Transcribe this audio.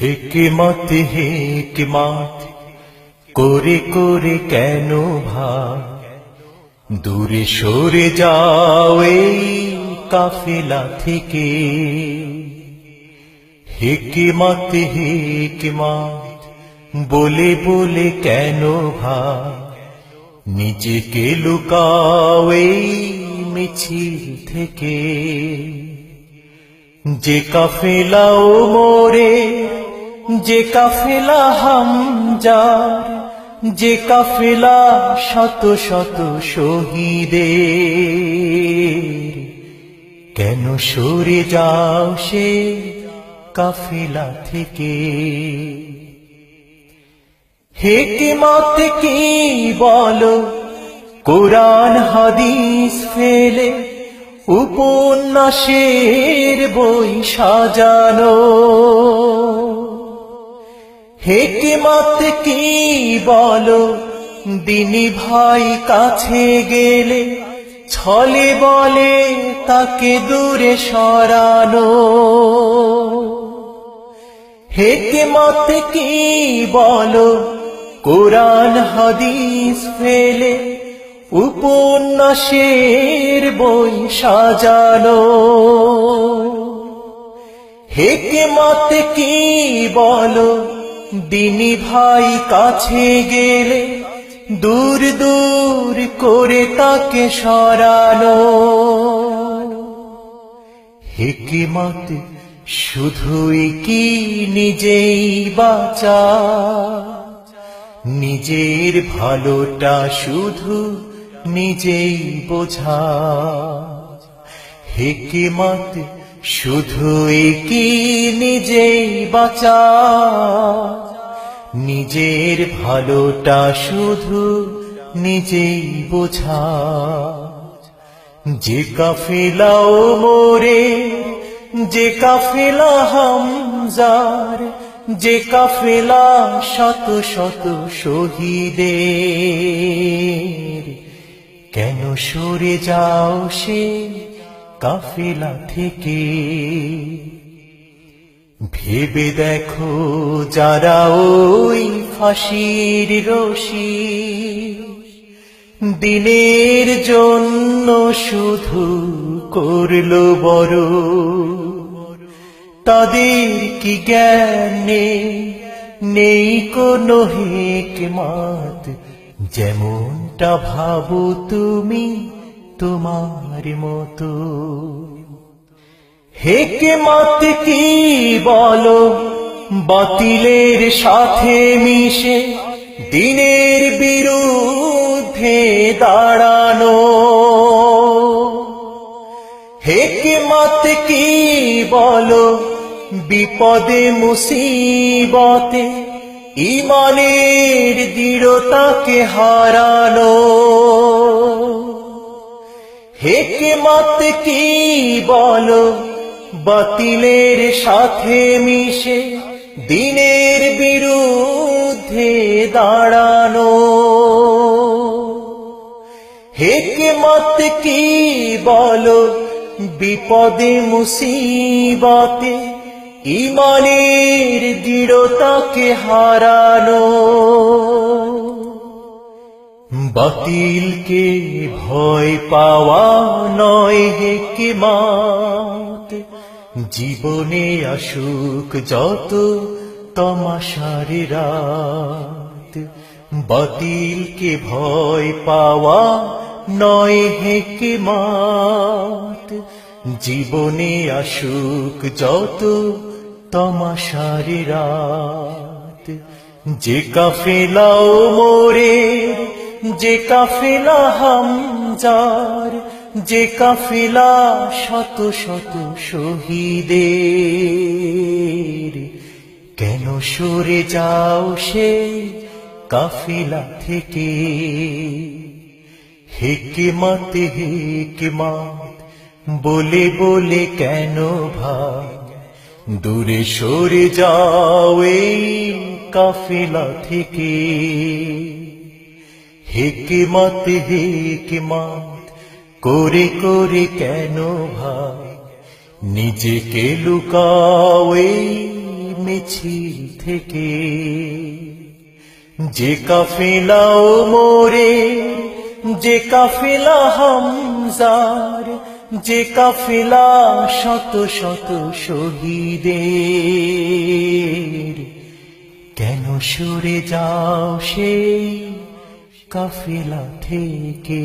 হিকমত হিকমত, করে করে কেন ভাই? দূরে সরে যাও এই কাফেলা থেকে। হিকমত হিকমত, বলে বলে কেন ভাই? নিজেকে লুকাও এই মিছিল থেকে। যে কাফেলা ও মোরে যে কাফেলা হামজার যে কাফেলা শত শত শহীদে কেন সরে যাও সে কাফেলা থেকে? হেকিমত কি বলো? কোরআন, হাদিস ফেলে উপন্যাসের বই সাজানো। হেকিমত কি বলো? দিনী ভাই কাছে গেলে ছলে বলে তাকে দূরে সরানো। হেকিমত কি বলো? কোরআন, হাদিস ফেলে উপন্যাসের বই সাজানো। হেকিমত কি বলো? দিনী ভাই কাছে গেলে দূর দূর করে তাকে সরানো হিকিমত শুধুই কি নিজেই বাঁচা? নিজের ভালোটা শুধু নিজেই বোঝা। হিকিমত শুধুই কি নিজেই বাঁচা? নিজের ভালোটা শুধু নিজেই বোঝা। যে কাফেলাও মোরে, যে কাফেলা হামজার, যে কাফেলা শত শত শহীদের। কেন সরে যাও সে কাফেলা থেকে? ভেবে দেখো যারা ওই ফাঁসির রশি। দিনের জন্য শুধু করল বড়। তাদের কি জ্ঞান নেই কোনো হেকমাত? যেমনটা ভাবো তুমি তোমার মতো। হেকমাত কি বলো? বাতিলের সাথে মিশে দিনের বিরুদ্ধে দাঁড়ানো। হেকমত কি বলো? বিপদে, মুসিবতে ইমানের দৃঢ়তাকে হারানো। হেকমত কি বলো? বাতিলের সাথে মিশে দিনের বিরুদ্ধে দাঁড়ানো। হেকমত কি বলো? বিপদে, মুসিবতে ইমানের দৃঢ়তাকে হারানো। বাতিলকে ভয় পাওয়া নয় হেকিমাত। জীবনে আসুক যত তমাশার রাত, বাতিলকে ভয় পাওয়া নয় হেকিমাত জীবনে আসুক যত তমাশার রাত, যে কাফেলাও মোরে, যে কাফেলা হামজার যে কাফিলা শত শত শহীদের। কেন সরে যাও সে কাফিলা থেকে? হিকমত হিকমত, বলে বলে কেন ভাই? দূরে সরে যাও এই কাফেলা থেকে। হিকমত হিকমত করে করে কেন ভাই? নিজেকে লুকাও মিছিল থেকে। যে কাফেলা ও মোরে, যে কাফেলা হামজার, যে কাফেলা শত শত শহীদের। কেন সরে যাও সেই কাফেলা থেকে।